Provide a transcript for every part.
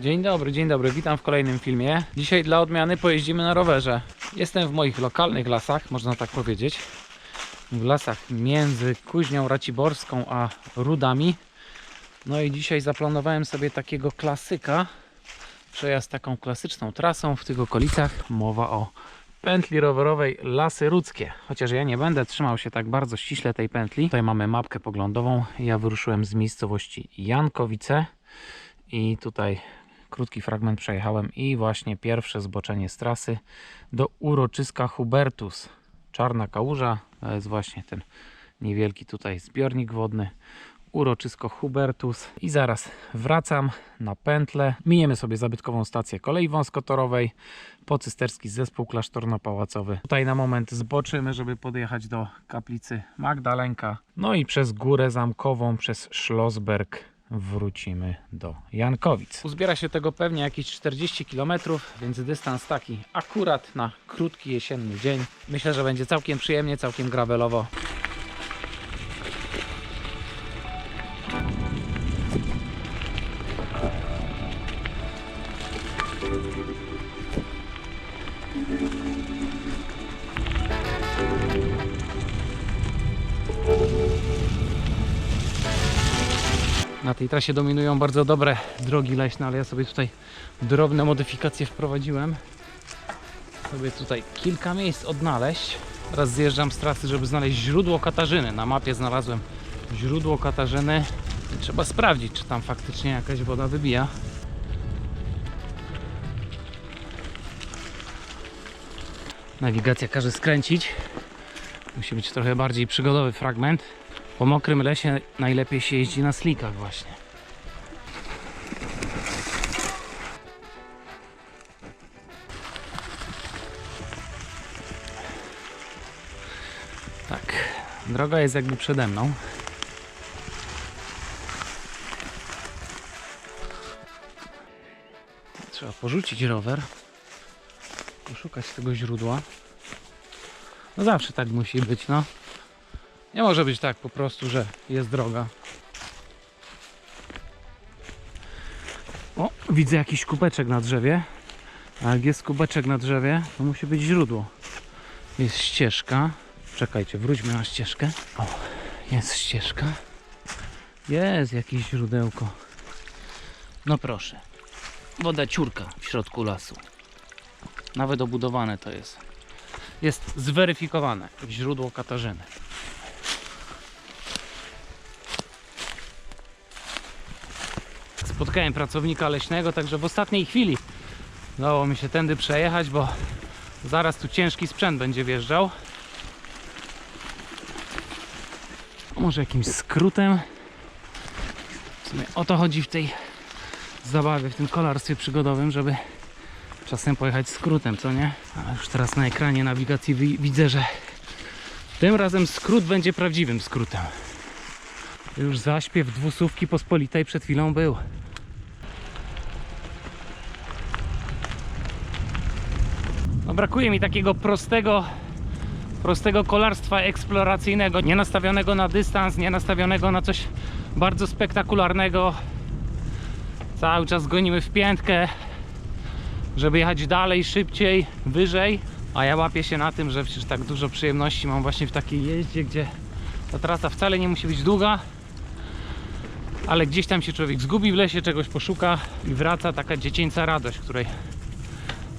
Dzień dobry, dzień dobry, witam w kolejnym filmie. Dzisiaj dla odmiany pojeździmy na rowerze. Jestem w moich lokalnych lasach, można tak powiedzieć. W lasach między Kuźnią Raciborską a Rudami. No i dzisiaj zaplanowałem sobie takiego klasyka. Przejazd taką klasyczną trasą w tych okolicach. Mowa o pętli rowerowej Lasy Rudzkie. Chociaż ja nie będę trzymał się tak bardzo ściśle tej pętli. Tutaj mamy mapkę poglądową. Ja wyruszyłem z miejscowości Jankowice i tutaj krótki fragment przejechałem i właśnie pierwsze zboczenie z trasy do uroczyska Hubertus. Czarna kałuża, to jest właśnie ten niewielki tutaj zbiornik wodny. Uroczysko Hubertus i zaraz wracam na pętlę. Miniemy sobie zabytkową stację kolei wąskotorowej, pocysterski zespół klasztorno-pałacowy. Tutaj na moment zboczymy, żeby podjechać do kaplicy Magdalenka. No i przez górę zamkową, przez Schlossberg wrócimy do Jankowic. Uzbiera się tego pewnie jakieś 40 km, więc dystans taki akurat na krótki jesienny dzień. Myślę, że będzie całkiem przyjemnie, całkiem gravelowo. Na tej trasie dominują bardzo dobre drogi leśne, ale ja sobie tutaj drobne modyfikacje wprowadziłem. Sobie tutaj kilka miejsc odnaleźć. Teraz zjeżdżam z trasy, żeby znaleźć źródło Katarzyny. Na mapie znalazłem źródło Katarzyny. I trzeba sprawdzić, czy tam faktycznie jakaś woda wybija. Nawigacja każe skręcić. Musi być trochę bardziej przygodowy fragment. Po mokrym lesie najlepiej się jeździ na slikach właśnie. Tak, droga jest jakby przede mną. Trzeba porzucić rower, poszukać tego źródła. No zawsze tak musi być, no. Nie może być tak po prostu, że jest droga. O, widzę jakiś kubeczek na drzewie. A jak jest kubeczek na drzewie, to musi być źródło. Jest ścieżka. Czekajcie, wróćmy na ścieżkę. O, jest ścieżka. Jest jakieś źródełko. No proszę. Woda ciurka w środku lasu. Nawet obudowane to jest. Jest zweryfikowane. Źródło Katarzyny. Spotkałem pracownika leśnego, także w ostatniej chwili udało mi się tędy przejechać, bo zaraz tu ciężki sprzęt będzie wjeżdżał. Może jakimś skrótem. W sumie o to chodzi w tej zabawie, w tym kolarstwie przygodowym, żeby czasem pojechać skrótem, co nie? A już teraz na ekranie nawigacji wi- widzę, że tym razem skrót będzie prawdziwym skrótem. Już zaśpiew dwusówki pospolitej przed chwilą był. Brakuje mi takiego prostego, prostego kolarstwa eksploracyjnego, nie nastawionego na dystans, nie nastawionego na coś bardzo spektakularnego. Cały czas gonimy w piętkę, żeby jechać dalej, szybciej, wyżej. A ja łapię się na tym, że przecież tak dużo przyjemności mam właśnie w takiej jeździe, gdzie ta trasa wcale nie musi być długa, ale gdzieś tam się człowiek zgubi w lesie, czegoś poszuka i wraca taka dziecięca radość, której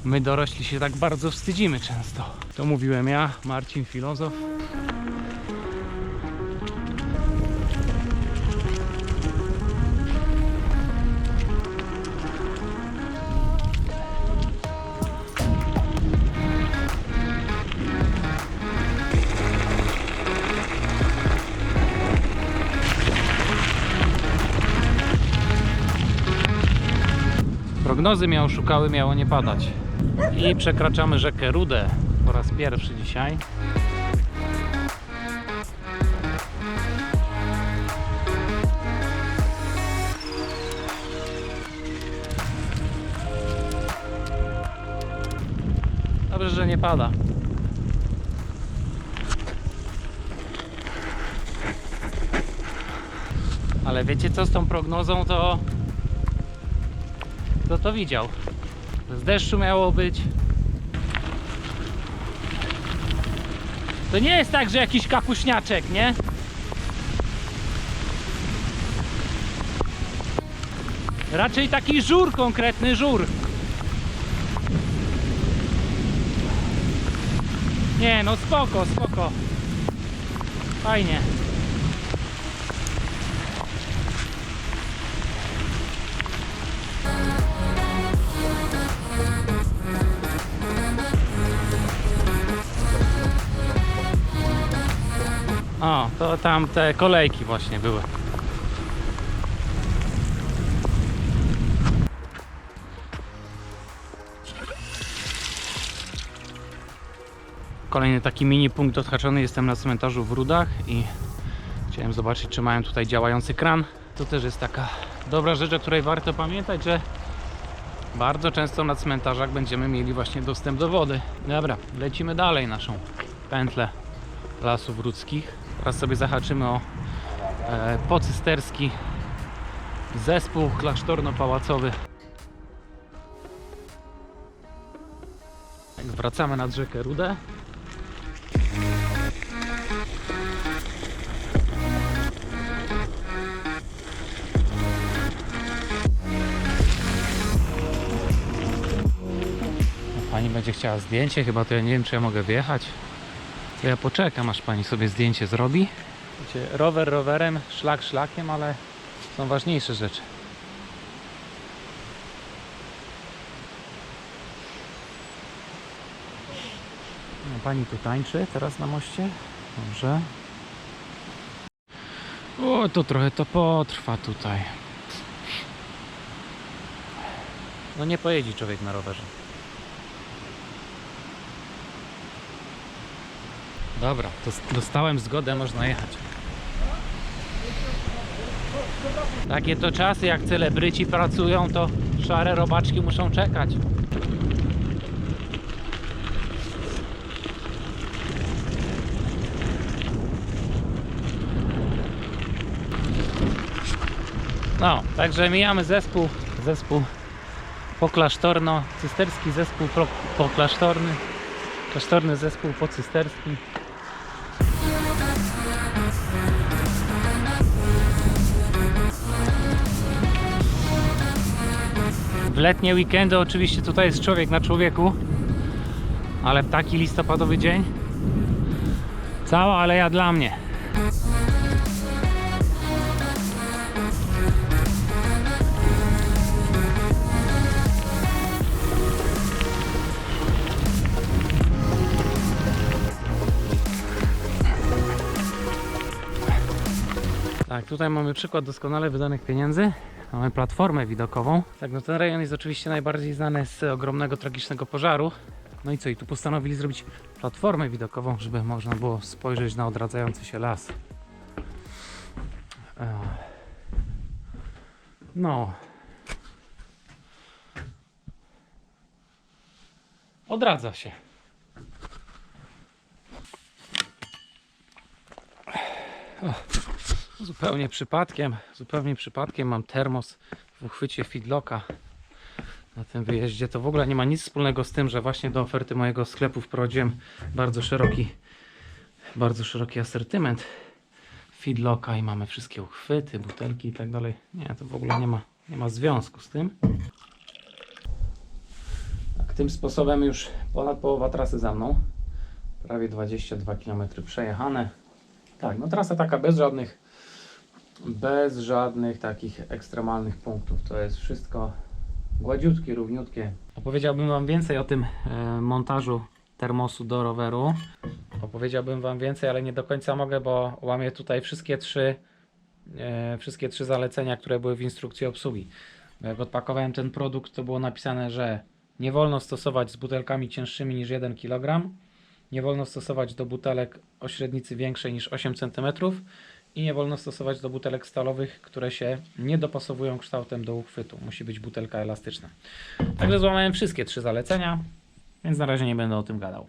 my dorośli się tak bardzo wstydzimy często. To mówiłem ja, Marcin Filozof. Prognozy mnie oszukały, miało nie padać. I przekraczamy rzekę Rudę po raz pierwszy dzisiaj. Dobrze, że nie pada. Ale wiecie co z tą prognozą to Kto to widział? Z deszczu miało być. To nie jest tak, że jakiś kapuśniaczek, nie? Raczej taki żur, konkretny żur. Nie, no spoko, spoko. Fajnie. O, to tam te kolejki właśnie były. Kolejny taki mini punkt odhaczony. Jestem na cmentarzu w Rudach i chciałem zobaczyć, czy mają tutaj działający kran. To też jest taka dobra rzecz, o której warto pamiętać, że bardzo często na cmentarzach będziemy mieli właśnie dostęp do wody. Dobra, lecimy dalej naszą pętlę lasów ludzkich. Teraz sobie zahaczymy o e, pocysterski zespół klasztorno-pałacowy. Tak, wracamy nad rzekę Rudę. Pani będzie chciała zdjęcie, chyba to ja nie wiem, czy ja mogę wjechać. To ja poczekam, aż pani sobie zdjęcie zrobi. Wiecie, rower rowerem, szlak szlakiem, ale są ważniejsze rzeczy. No, pani tu tańczy teraz na moście. Dobrze. O, to trochę to potrwa tutaj. No nie pojedzie człowiek na rowerze. Dobra, to dostałem zgodę, można jechać. Takie to czasy, jak celebryci pracują, to szare robaczki muszą czekać. No, także mijamy zespół, zespół poklasztorno, cysterski zespół poklasztorny, klasztorny zespół pocysterski. W letnie weekendy oczywiście tutaj jest człowiek na człowieku, ale taki listopadowy dzień cała aleja dla mnie. Tak, tutaj mamy przykład doskonale wydanych pieniędzy. Mamy platformę widokową. Tak, no ten rejon jest oczywiście najbardziej znany z ogromnego, tragicznego pożaru. No i co, i tu postanowili zrobić platformę widokową, żeby można było spojrzeć na odradzający się las. No. Odradza się. Zupełnie przypadkiem, zupełnie przypadkiem mam termos w uchwycie feedlocka na tym wyjeździe. To w ogóle nie ma nic wspólnego z tym, że właśnie do oferty mojego sklepu wprowadziłem bardzo szeroki, bardzo szeroki asortyment feedlocka i mamy wszystkie uchwyty, butelki i tak dalej. Nie, to w ogóle nie ma, nie ma związku z tym. Tak, tym sposobem już ponad połowa trasy za mną. Prawie 22 km przejechane. Tak, no trasa taka bez żadnych bez żadnych takich ekstremalnych punktów. To jest wszystko gładziutkie, równiutkie. Opowiedziałbym Wam więcej o tym e, montażu termosu do roweru. Opowiedziałbym Wam więcej, ale nie do końca mogę, bo łamię tutaj wszystkie trzy, e, wszystkie trzy zalecenia, które były w instrukcji obsługi. Jak odpakowałem ten produkt, to było napisane, że nie wolno stosować z butelkami cięższymi niż 1 kg. Nie wolno stosować do butelek o średnicy większej niż 8 cm i nie wolno stosować do butelek stalowych, które się nie dopasowują kształtem do uchwytu. Musi być butelka elastyczna. Także złamałem wszystkie trzy zalecenia, więc na razie nie będę o tym gadał.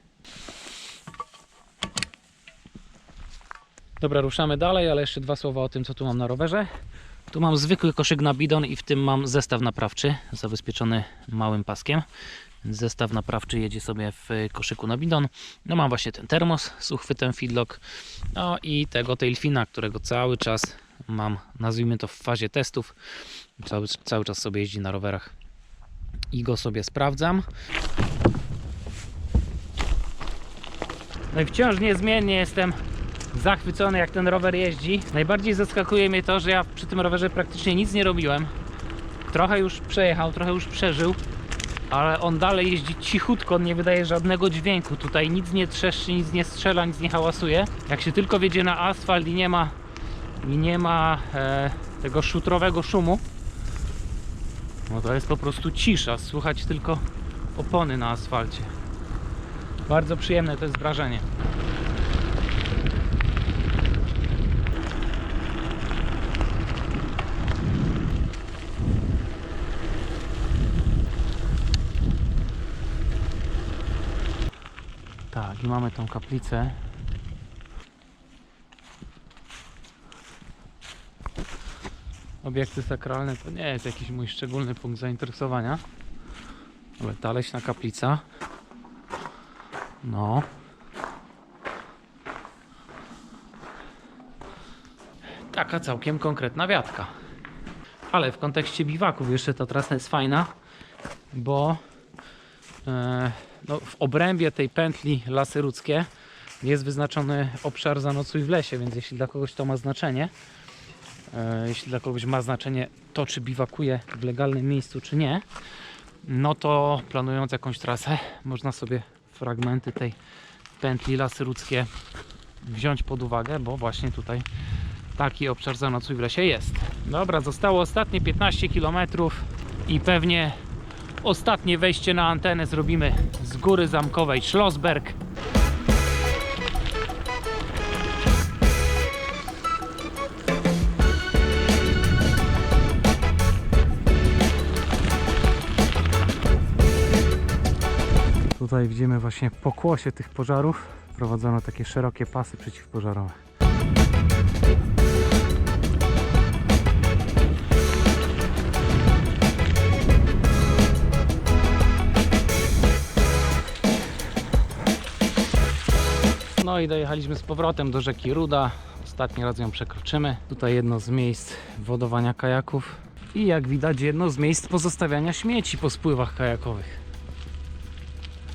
Dobra, ruszamy dalej, ale jeszcze dwa słowa o tym, co tu mam na rowerze. Tu mam zwykły koszyk na bidon i w tym mam zestaw naprawczy zabezpieczony małym paskiem. Zestaw naprawczy jedzie sobie w koszyku na bidon. No mam właśnie ten termos z uchwytem feedlock. No i tego tailfina, którego cały czas mam, nazwijmy to w fazie testów. Cały, cały czas sobie jeździ na rowerach i go sobie sprawdzam. No i wciąż niezmiennie jestem zachwycony jak ten rower jeździ. Najbardziej zaskakuje mnie to, że ja przy tym rowerze praktycznie nic nie robiłem. Trochę już przejechał, trochę już przeżył, ale on dalej jeździ cichutko, on nie wydaje żadnego dźwięku. Tutaj nic nie trzeszczy, nic nie strzela, nic nie hałasuje. Jak się tylko wiedzie na asfalt i nie ma, i nie ma e, tego szutrowego szumu, no to jest po prostu cisza. Słychać tylko opony na asfalcie. Bardzo przyjemne to jest wrażenie. Tak, i mamy tą kaplicę. Obiekty sakralne to nie jest jakiś mój szczególny punkt zainteresowania. Ale ta leśna kaplica. No. Taka całkiem konkretna wiatka. Ale w kontekście biwaków jeszcze ta trasa jest fajna, bo e, no, w obrębie tej pętli Lasy Rudzkie jest wyznaczony obszar zanocuj w lesie, więc jeśli dla kogoś to ma znaczenie, e, jeśli dla kogoś ma znaczenie to, czy biwakuje w legalnym miejscu, czy nie, no to planując jakąś trasę, można sobie fragmenty tej pętli Lasy Rudzkie wziąć pod uwagę, bo właśnie tutaj taki obszar zanocuj w lesie jest. Dobra, zostało ostatnie 15 km i pewnie ostatnie wejście na antenę zrobimy z góry zamkowej Schlossberg. Tutaj widzimy właśnie pokłosie tych pożarów. Prowadzono takie szerokie pasy przeciwpożarowe. No i dojechaliśmy z powrotem do rzeki Ruda. Ostatni raz ją przekroczymy. Tutaj jedno z miejsc wodowania kajaków. I jak widać jedno z miejsc pozostawiania śmieci po spływach kajakowych.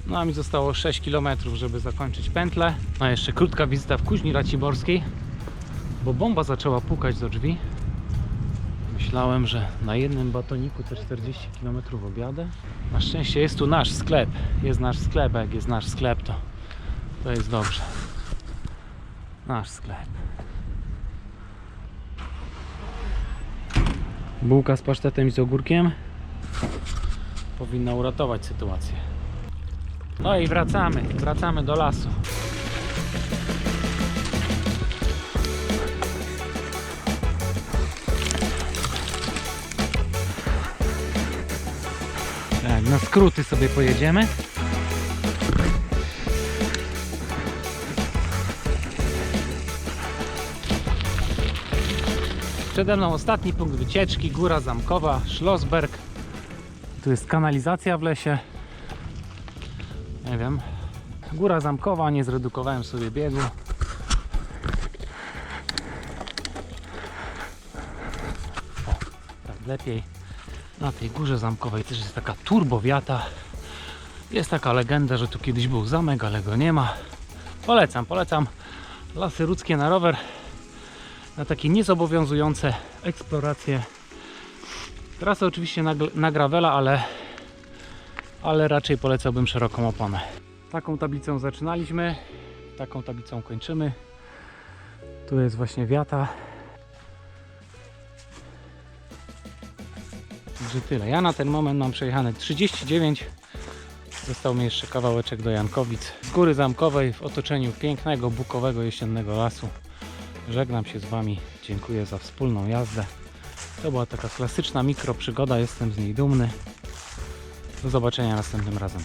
No a mi zostało 6 km, żeby zakończyć pętlę. A jeszcze krótka wizyta w Kuźni Raciborskiej, bo bomba zaczęła pukać do drzwi. Myślałem, że na jednym batoniku te 40 km objadę. Na szczęście jest tu nasz sklep. Jest nasz sklep, a jak jest nasz sklep, to, to jest dobrze. Nasz sklep. Bułka z pasztetem i z ogórkiem powinna uratować sytuację. No i wracamy, wracamy do lasu. Tak, na skróty sobie pojedziemy. Przede mną ostatni punkt wycieczki, Góra Zamkowa, Schlossberg. Tu jest kanalizacja w lesie. Nie wiem. Góra Zamkowa, nie zredukowałem sobie biegu. O, tak lepiej. Na tej górze zamkowej też jest taka turbowiata. Jest taka legenda, że tu kiedyś był zamek, ale go nie ma. Polecam, polecam lasy ludzkie na rower. Na takie niezobowiązujące eksploracje. Trasę oczywiście na, na gravela, ale ale raczej polecałbym szeroką oponę. Taką tablicą zaczynaliśmy, taką tablicą kończymy. Tu jest właśnie wiata. Także tyle. Ja na ten moment mam przejechane 39. Został mi jeszcze kawałeczek do Jankowic. Z góry zamkowej w otoczeniu pięknego, bukowego jesiennego lasu. Żegnam się z Wami. Dziękuję za wspólną jazdę. To była taka klasyczna mikroprzygoda. Jestem z niej dumny. Do zobaczenia następnym razem.